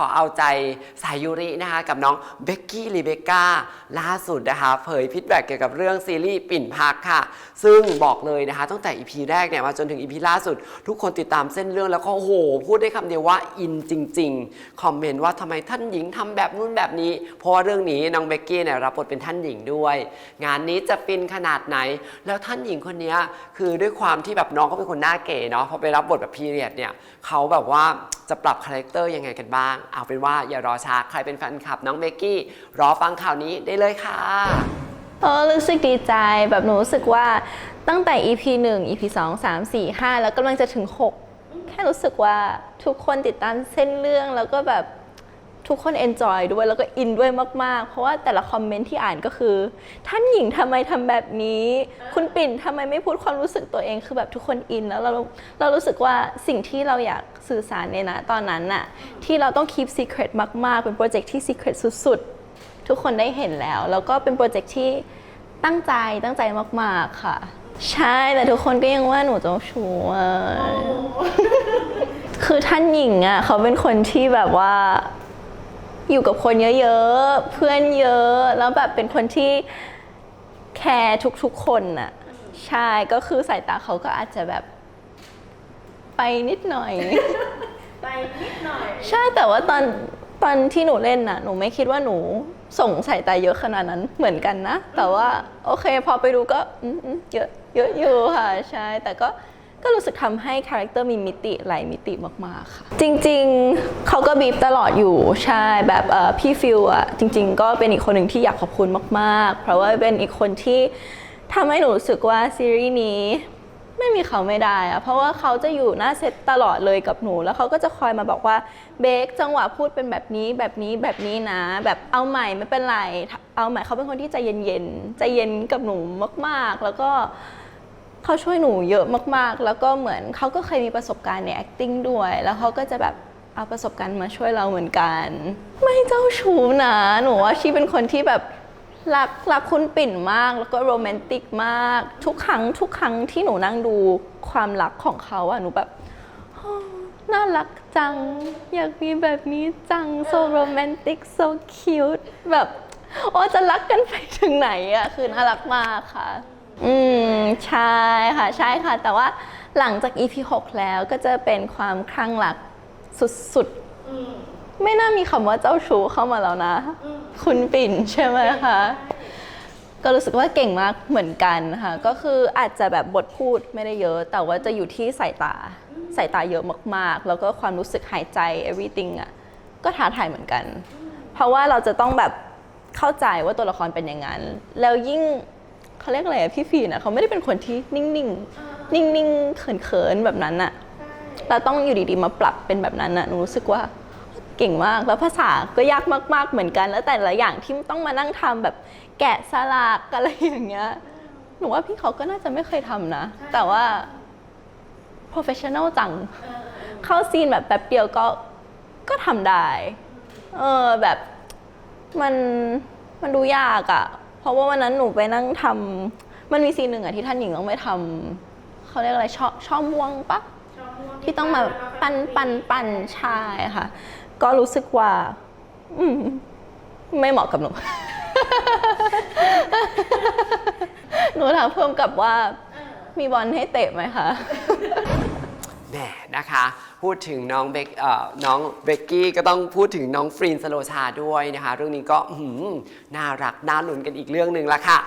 ขอเอาใจสายยูรินะคะกับน้องเบกกี้รีเบคก้าล่าสุดนะคะเผยพิดแบกเกี่ยวกับเรื่องซีรีส์ปิ่นพักค่ะ ซึ่งบอกเลยนะคะตั้งแต่ EP แรกเนี่ยมาจนถึง EP ล่าสุด ทุกคนติดตามเส้นเรื่องแล้วก็โอ้โห พูดได้คำเดียวว่าอินจริง ๆ คอมเมนต์ว่าทำไมท่านหญิงทำแบบนู้นแบบนี้ เพราะว่าเรื่องนี้น้องเบกกี้เนี่ยรับบทเป็นท่านหญิงด้วย งานนี้จะฟินขนาดไหน แล้วท่านหญิงคนนี้คือด้วยความที่แบบน้องเขาเป็นคนหน้าเก๋เนาะพอไปรับบทแบบพีเรียดเนี่ยเขาแบบว่าจะปรับคาแรคเตอร์ยังไงกันบ้างเอาเป็นว่าอย่ารอช้าใครเป็นแฟนคลับน้องเบกกี้รอฟังข่าวนี้ได้เลยค่ะเออรู้สึกดีใจแบบหนูรู้สึกว่าตั้งแต่ EP 1 EP 2 3 4 5 แล้วกำลังจะถึง 6 แค่รู้สึกว่าทุกคนติดตามเส้นเรื่องแล้วก็แบบ ทุกคนเอนจอยด้วยแล้วก็อินด้วยมาก ๆ เพราะว่าแต่ละคอมเมนต์ที่อ่านก็คือ ท่านหญิงทำไมทำแบบนี้ คุณปิ่นทำไมไม่พูดความรู้สึกตัวเองคือแบบทุกคนอินแล้วเราเรารู้สึกว่าสิ่งที่เราอยากสื่อสารเนี่ยนะตอนนั้นน่ะที่เราต้อง keep secret มาก ๆ เป็นโปรเจกต์ที่ secret สุด ๆ ทุกคนได้เห็นแล้ว แล้วก็เป็นโปรเจกต์ที่ตั้งใจตั้งใจมาก ๆ ค่ะ ใช่แต่ทุกคนก็ยังว่าหนูเจ้าชู้อะคือท่านหญิงอะเขาเป็นคนที่แบบว่า อยู่กับคนเยอะๆ เพื่อนเยอะแล้วแบบเป็นคนที่แคร์ทุกๆคนน่ะใช่ก็คือสายตาเขาก็อาจจะแบบไปนิดหน่อย ไปนิดหน่อย ใช่แต่ว่าตอนตอนที่หนูเล่นน่ะ หนูไม่คิดว่าหนูส่งสายตาเยอะขนาดนั้นเหมือนกันนะ แต่ว่าโอเค พอไปดูก็อืมอืมเยอะเยอะอยู่ค่ะ ใช่แต่ก็ ก็รู้สึกทำให้คาแรคเตอร์มีมิติหลายมิติมากๆค่ะ จริงๆเขาก็บีบตลอดอยู่ใช่แบบพี่ฟิลอะจริง ๆ ก็เป็นอีกคนหนึ่งที่อยากขอบคุณมากๆ เพราะว่าเป็นอีกคนที่ทำให้หนูรู้สึกว่าซีรีส์นี้ไม่มีเขาไม่ได้อะเพราะว่าเขาจะอยู่หน้าเซตตลอดเลยกับหนู แล้วเขาก็จะคอยมาบอกว่าเบคจังหวะพูดเป็นแบบนี้แบบนี้แบบนี้นะ แบบเอาใหม่ไม่เป็นไร เอาใหม่เขาเป็นคนที่ใจเย็นๆใจเย็นกับหนูมากๆ แล้วก็ เขาช่วยหนูเยอะมากๆ แล้วก็เหมือนเขาก็เคยมีประสบการณ์ใน acting ด้วย แล้วเขาก็จะแบบเอาประสบการณ์มาช่วยเราเหมือนกัน ไม่เจ้าชู้นะหนูว่าชีเป็นคนที่แบบรักรักคุณปิ่นมากแล้วก็โรแมนติกมาก ทุกครั้งทุกครั้งที่หนูนั่งดูความรักของเขาอะหนูแบบน่ารักจัง อยากมีแบบนี้จัง so romantic so cute แบบ โอ้จะรักกันไปถึงไหนอะคือน่ารักมากค่ะ อืม ใช่ค่ะใช่ค่ะ แต่ว่าหลังจาก EP 6 แล้วก็จะเป็นความคลั่งรักสุดๆอืมไม่น่ามีคำว่าเจ้าชู้เข้ามาแล้วนะ อืมคุณปิ่นใช่ไหมคะ ก็รู้สึกว่าเก่งมากเหมือนกันค่ะ ก็คืออาจจะแบบบทพูดไม่ได้เยอะ แต่ว่าจะอยู่ที่สายตาสายตาเยอะมากๆ แล้วก็ความรู้สึกหายใจ everything อะก็ท้าทายเหมือนกัน เพราะว่าเราจะต้องแบบเข้าใจว่าตัวละครเป็นอย่างนั้น แล้วยิ่ง เขาเรียกอะไรอะพี่ฟีนะเขาไม่ได้เป็นคนที่นิ่งๆ นิ่งๆ เขินๆ แบบนั้นอะเราต้องอยู่ดีๆ มาปรับเป็นแบบนั้นอะหนูรู้สึกว่าเก่งมาก แล้วภาษาก็ยากมากๆ เหมือนกัน แล้วแต่ละอย่างที่ต้องมานั่งทำแบบแกะสลักอะไรอย่างเงี้ย หนูว่าพี่เขาก็น่าจะไม่เคยทำนะ แต่ว่า professional จัง เข้าซีนแบบแป๊บเดียวก็ก็ทำได้ เออแบบมันมันดูยากอะ เพราะว่าวันนั้นหนูไปนั่งทำมันมีซีนหนึ่งอะที่ท่านหญิงต้องไปทำเขาเรียกอะไรช่อช่อม่วงปะชอบม่วงที่ต้องมาปั้นปั้นปั้นใช่ค่ะ ก็รู้สึกว่า อืมไม่เหมาะกับหนู หนูถามเพิ่มกับว่า มีบอลให้เตะไหมคะ แหมนะคะ พูดถึงน้องเบกเอ่อน้องเบกกี้ก็ต้องพูดถึงน้องฟรีนสโลชาด้วยนะคะ เรื่องนี้ก็น่ารักน่าหนุนกันอีกเรื่องหนึ่งละค่ะ